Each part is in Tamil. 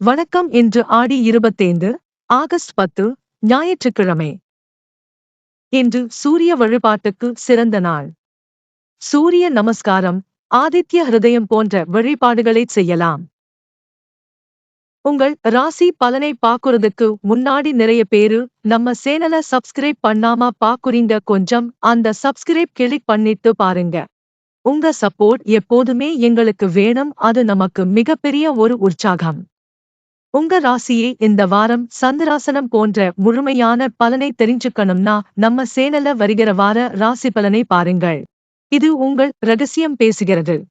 வணக்கம் இன்று ஆடி இருபத்தைந்து ஆகஸ்ட் பத்து ஞாயிற்றுக்கிழமை. இன்று சூரிய வழிபாட்டுக்கு சிறந்த நாள். சூரிய நமஸ்காரம் ஆதித்ய ஹிருதயம் போன்ற வழிபாடுகளை செய்யலாம். உங்கள் ராசி பலனை பாக்குறதுக்கு முன்னாடி நிறைய பேரு நம்ம சேனலை சப்ஸ்கிரைப் பண்ணாம பாக்குறீங்க கொஞ்சம் அந்த சப்ஸ்கிரைப் கிளிக் பண்ணிட்டு பாருங்க. உங்க சப்போர்ட் எப்போதுமே எங்களுக்கு வேணும் அது நமக்கு மிகப்பெரிய ஒரு உற்சாகம். உங்க ராசியே இந்த வாரம் சந்திராசனம் போன்ற முழுமையான பலனை தெரிஞ்சுக்கணும்னா நம்ம சேனல வருகிற வார ராசி பலனை பாருங்கள். இது உங்கள் ரகசியம் பேசுகிறது.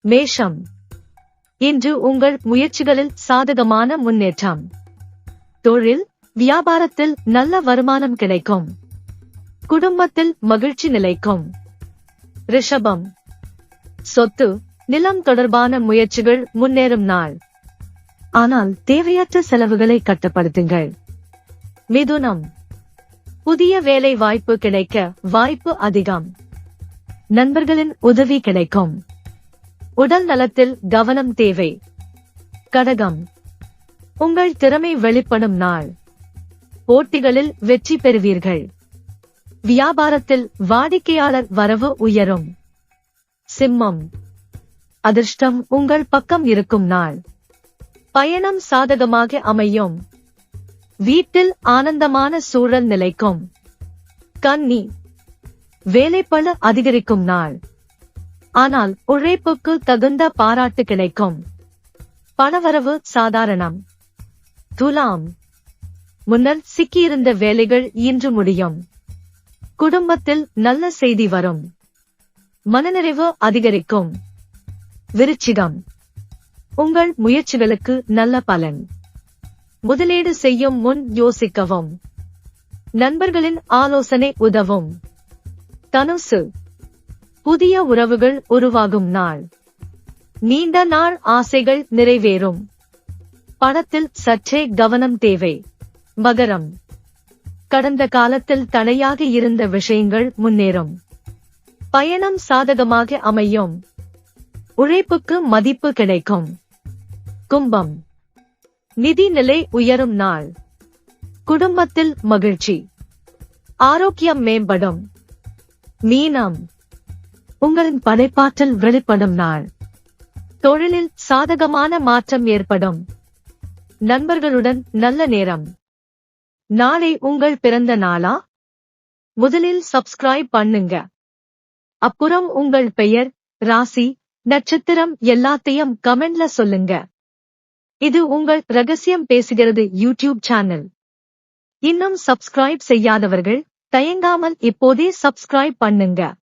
மேஷம். இன்று உங்கள் முயற்சிகளில் சாதகமான முன்னேற்றம். தொழில் வியாபாரத்தில் நல்ல வருமானம் கிடைக்கும். குடும்பத்தில் மகிழ்ச்சி நிலைக்கும். ரிஷபம். சொத்து நிலம் தொடர்பான முயற்சிகள் முன்னேறும் நாள். ஆனால் தேவையற்ற செலவுகளை கட்டுப்படுத்துங்கள். மிதுனம். புதிய வேலை வாய்ப்பு கிடைக்க வாய்ப்பு அதிகம். நண்பர்களின் உதவி கிடைக்கும். உடல் நலத்தில் கவனம் தேவை. கடகம். உங்கள் திறமை வெளிப்படும் நாள். போட்டிகளில் வெற்றி பெறுவீர்கள். வியாபாரத்தில் வாடிக்கையாளர் வரவு உயரும். சிம்மம். அதிர்ஷ்டம் உங்கள் பக்கம் இருக்கும் நாள். பயணம் சாதகமாக அமையும். வீட்டில் ஆனந்தமான சூழல் நிலைக்கும். கன்னி. வேலைப்பள அதிகரிக்கும் நாள். ஆனால் உழைப்புக்கு தகுந்த பாராட்டு கிடைக்கும். பணவரவு சாதாரணம். துலாம். முன்னர் சிக்கியிருந்த வேலைகள் இன்று முடியும். குடும்பத்தில் நல்ல செய்தி வரும். மனநிறைவு அதிகரிக்கும். விருச்சிகம். உங்கள் முயற்சிகளுக்கு நல்ல பலன். முதலீடு செய்யும் முன் யோசிக்கவும். நண்பர்களின் ஆலோசனை உதவும். தனுசு. புதிய உறவுகள் உருவாகும் நாள். நீண்ட நாள் ஆசைகள் நிறைவேறும். பணத்தில் சற்றே கவனம் தேவை. மகரம். கடந்த காலத்தில் தடையாக இருந்த விஷயங்கள் முன்னேறும். பயணம் சாதகமாக அமையும். உழைப்புக்கு மதிப்பு கிடைக்கும். கும்பம். நிதி நிலை உயரும் நாள். குடும்பத்தில் மகிழ்ச்சி. ஆரோக்கியம் மேம்படும். மீனம். உங்களின் படைப்பாற்றல் வெளிப்படும் நாள். தொழிலில் சாதகமான மாற்றம் ஏற்படும். நண்பர்களுடன் நல்ல நேரம். நாளை உங்கள் பிறந்த நாளா? முதலில் சப்ஸ்கிரைப் பண்ணுங்க. அப்புறம் உங்கள் பெயர் ராசி நட்சத்திரம் எல்லாத்தையும் கமெண்ட்ல சொல்லுங்க. இது உங்கள் ரகசியம் பேசுகிறது யூடியூப் சேனல். இன்னும் சப்ஸ்கிரைப் செய்யாதவர்கள் தயங்காமல் இப்போதே சப்ஸ்கிரைப் பண்ணுங்க.